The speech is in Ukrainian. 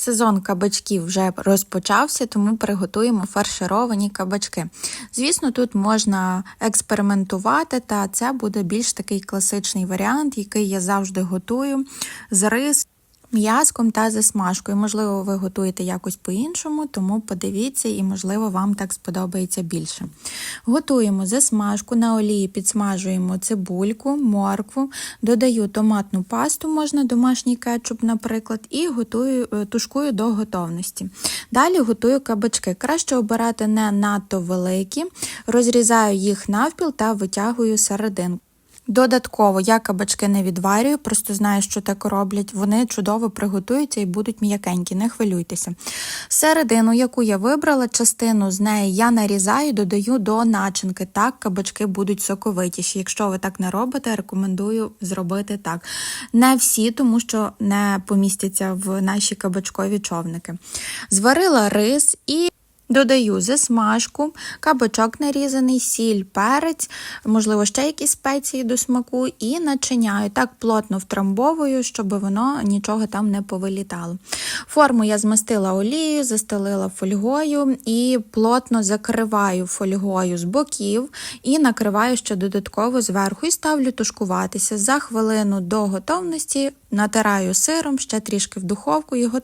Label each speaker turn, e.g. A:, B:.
A: Сезон кабачків вже розпочався, тому приготуємо фаршировані кабачки. Звісно, тут можна експериментувати, та це буде більш такий класичний варіант, який я завжди готую з рис. М'язком та засмажкою. Можливо, ви готуєте якось по-іншому, тому подивіться і, можливо, вам так сподобається більше. Готуємо засмажку, на олії підсмажуємо цибульку, моркву, додаю томатну пасту, можна домашній кетчуп, наприклад, і готую, е, тушкую до готовності. Далі готую кабачки. Краще обирати не надто великі, розрізаю їх навпіл та витягую серединку. Додатково я кабачки не відварюю, просто знаю, що так роблять. Вони чудово приготуються і будуть м'якенькі, не хвилюйтеся. Середину, яку я вибрала, частину з неї я нарізаю, додаю до начинки. Так, кабачки будуть соковитіші. Якщо ви так не робите, рекомендую зробити так. Не всі, тому що не помістяться в наші кабачкові човники. Зварила рис і. Додаю засмажку, кабачок нарізаний, сіль, перець, можливо, ще якісь спеції до смаку, і начиняю. Так плотно втрамбовую, щоб воно нічого там не повилітало. Форму я змастила олією, застелила фольгою і плотно закриваю фольгою з боків і накриваю ще додатково зверху і ставлю тушкуватися. За хвилину до готовності натираю сиром, ще трішки в духовку і готово.